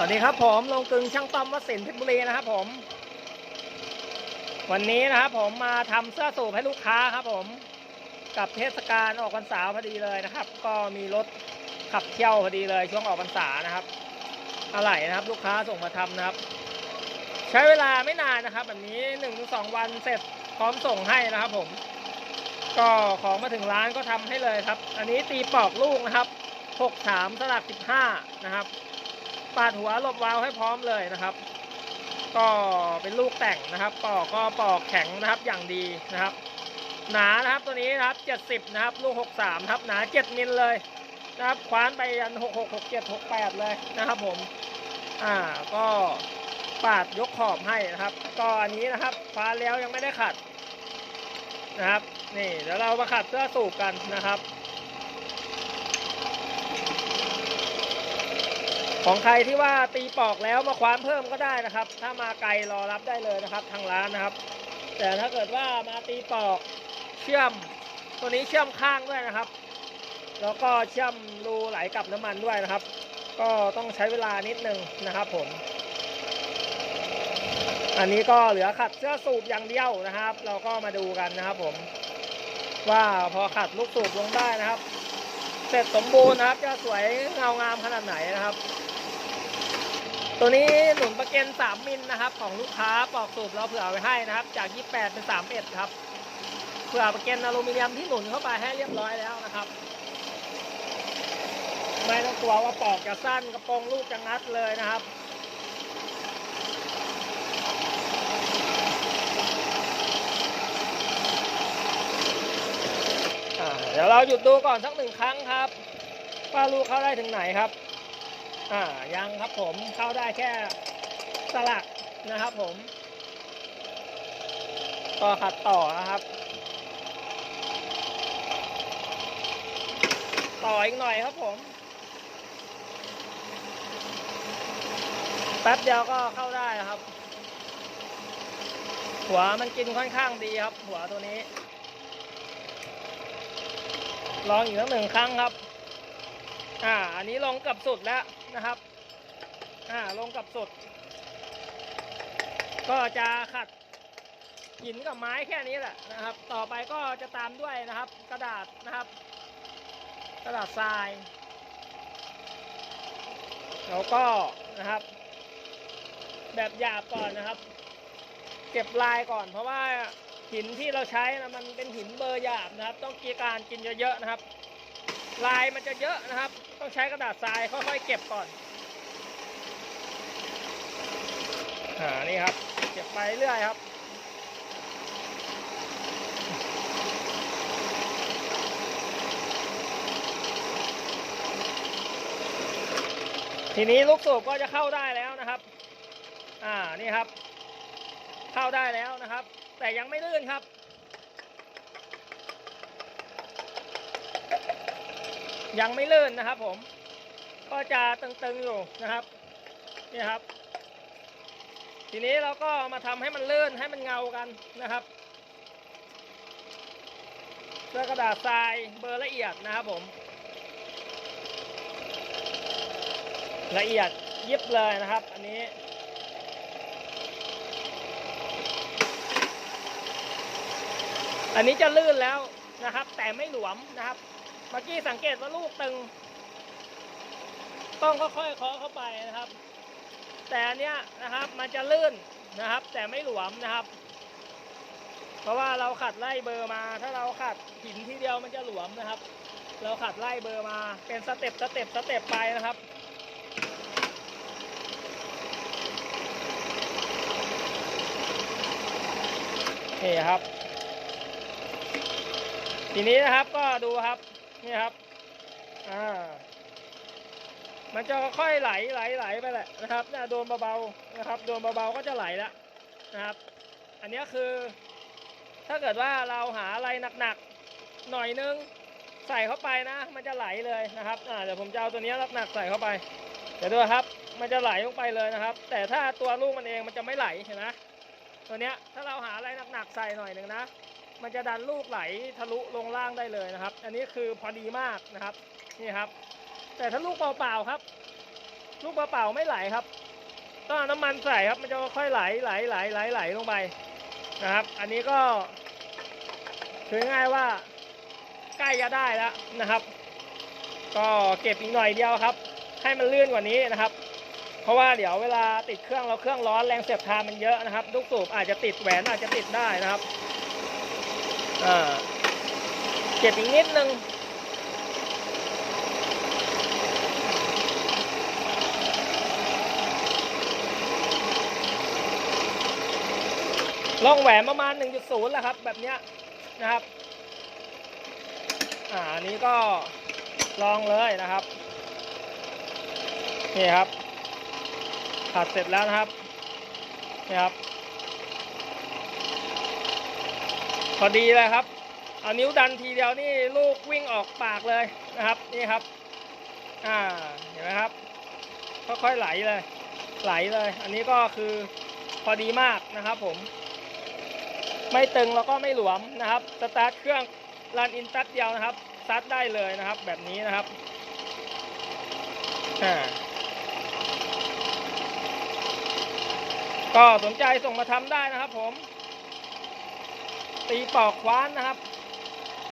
สวัสดีครับผมลงกึงช่างต้อมวัดสินเพชรบุรีนะครับผม วันนี้นะครับผมมาทำเสื้อสูบให้ลูกค้าครับผม กับเทศกาลออกพรรษาพอดีเลยนะครับ ก็มีรถขับเที่ยวพอดีเลยช่วงออกพรรษานะครับอะไหล่นะครับ ลูกค้าส่งมาทำนะครับ ใช้เวลาไม่นานนะครับแบบนี้หนึ่งถึงสองวันเสร็จพร้อมส่งให้นะครับ ผม ก็ของมาถึงร้านก็ทำให้เลยครับ อันนี้ตีปอกลูกนะครับหกสามสลักสิบห้านะครับ ปาดหัวหลบวาล์วให้พร้อมเลยนะครับ ก็เป็นลูกแต่งนะครับ ปอกก็ปอกแข็งนะครับอย่างดีนะครับ หนานะครับตัวนี้นะครับ70นะครับลูก63ครับหนา7มิลเลยนะครับคว้านไปยัน66 67 68 เลยนะครับผมอ่าก็ปาดยกขอบให้นะครับ ก็อันนี้นะครับคว้านแล้วยังไม่ได้ขัดนะครับ นี่เดี๋ยวเรามาขัดเสื้อสูบกันนะครับ ของใครที่ว่าตีปอกแล้วมาคว้านเพิ่มก็ได้นะครับ ถ้ามาไกลรอรับได้เลยนะครับ ทางร้านนะครับ แต่ถ้าเกิดว่ามาตีปอกเชื่อม ตัวนี้เชื่อมข้างด้วยนะครับ แล้วก็เชื่อมรูไหลกับน้ำมันด้วยนะครับ ก็ต้องใช้เวลานิดนึงนะครับผม อันนี้ก็เหลือขัดเสื้อสูบอย่างเดียวนะครับ เราก็มาดูกันนะครับผม ว่าพอขัดลูกสูบลงได้นะครับ เสร็จสมบูรณ์นะครับ จะสวยเงางามขนาดไหนนะครับ ตัวนี้หนุนประเก็น3มิลนะครับ ของลูกค้าปอกสูบเราเผื่อไว้ให้นะครับ จาก 28 เป็น 31 ครับเผื่อประเก็นอลูมิเนียมที่หนุนเข้าไปให้เรียบร้อยแล้วนะครับ ไม่ต้องกลัวว่าปอกจะสั้นกระโปรงลูกจะงัดเลยนะครับเดี๋ยวเราหยุดดูก่อนสักหนึ่งครั้งครับว่าลูกเข้าได้ถึงไหนครับ อ่ายังครับผมเข้าได้แค่สลักนะครับผม ก็ขัดต่อนะครับ ต่ออีกหน่อยครับผมแป๊บเดียวก็เข้าได้ครับ หัวมันกินค่อนข้างดีครับ หัวตัวนี้ ลองอีกสักหนึ่งครั้งครับ อ่า อันนี้ลงกับสุดแล้ว นะครับอ่าลงกับสุดก็จะขัดหินกับไม้แค่นี้แหละนะครับ ต่อไปก็จะตามด้วยนะครับ กระดาษนะครับ กระดาษทรายแล้วก็นะครับ แบบหยาบก่อนนะครับ เก็บลายก่อน เพราะว่าหินที่เราใช้นะมันเป็นหินเบอร์หยาบนะครับ ต้องกีการกินเยอะๆนะครับ ลายมันจะเยอะนะครับ ต้องใช้กระดาษทรายค่อยๆเก็บก่อน อ่า นี่ครับ เก็บไปเรื่อยครับทีนี้ลูกสูบก็จะเข้าได้แล้วนะครับ อ่า นี่ครับ เข้าได้แล้วนะครับ แต่ยังไม่ลื่นครับ ยังไม่ลื่นนะครับ ผม ก็จะตึงๆอยู่นะครับนี่ครับ ทีนี้เราก็มาทำให้มันลื่นให้มันเงากันนะครับด้วยกระดาษทรายเบอร์ละเอียดนะครับผม ละเอียดยิบเลยนะครับ อันนี้อันนี้จะลื่นแล้วนะครับ แต่ไม่หลวมนะครับ เมื่อกี้สังเกตว่าลูกตึง ต้องค่อยๆเคาะเข้าไปนะครับ แต่อันเนี้ยนะครับมันจะลื่นนะครับ แต่ไม่หลวมนะครับ เพราะว่าเราขัดไล่เบอร์มา ถ้าเราขัดหินทีเดียวมันจะหลวมนะครับ เราขัดไล่เบอร์มาเป็นสเต็ปสเต็ปสเต็ปไปนะครับนี่ครับ ทีนี้นะครับก็ดูครับ นี่ครับ อ่า มันจะค่อยไหลไหลไหลไปแหละนะครับเนี่ยโดนเบาๆนะครับโดนเบาๆก็จะไหลแล้วนะครับ อันนี้คือ ถ้าเกิดว่าเราหาอะไรหนักๆหน่อยนึงใส่เข้าไปนะ มันจะไหลเลยนะครับอ่าเดี๋ยวผมจะเอาตัวนี้หนักๆใส่เข้าไปเดี๋ยวดูครับ มันจะไหลลงไปเลยนะครับ แต่ถ้าตัวลูกมันเองมันจะไม่ไหลเห็นไหมตัวเนี้ยถ้าเราหาอะไรหนักๆใส่หน่อยหนึ่งนะ มันจะดันลูกไหลทะลุลงล่างได้เลยนะครับ อันนี้คือพอดีมากนะครับนี่ครับ แต่ถ้าลูกเปล่าๆครับ ลูกเปล่าๆไม่ไหลครับต้องน้ำมันใส่ครับ มันจะค่อยไหลไหลไหลไหลไหลลงไปนะครับ อันนี้ก็คือง่ายว่าใกล้จะได้แล้วนะครับ ก็เก็บอีกหน่อยเดียวครับ ให้มันลื่นกว่านี้นะครับ เพราะว่าเดี๋ยวเวลาติดเครื่องเราเครื่องร้อนแรงเสียบทานมันเยอะนะครับลูกสูบอาจจะติดแหวนอาจจะติดได้นะครับ เก็บอีกนิดนึงล่องแหวนประมาณ 1.0แหละครับ แบบเนี้ยนะครับ อ่านนี้ก็ลองเลยนะครับ นี่ครับขัดเสร็จแล้วนะครับ นี่ครับ พอดีเลยครับ เอานิ้วดันทีเดียวนี่ลูกวิ่งออกปากเลยนะครับนี่ครับ อ่าเห็นไหมครับค่อยๆไหลเลย ไหลเลย อันนี้ก็คือพอดีมากนะครับผม ไม่ตึงแล้วก็ไม่หลวมนะครับสตาร์ทเครื่องรันอินตัดเดียวนะครับซัดได้เลยนะครับ แบบนี้นะครับอ่าก็สนใจส่งมาทำได้นะครับผม ตีปอกคว้านนะครับ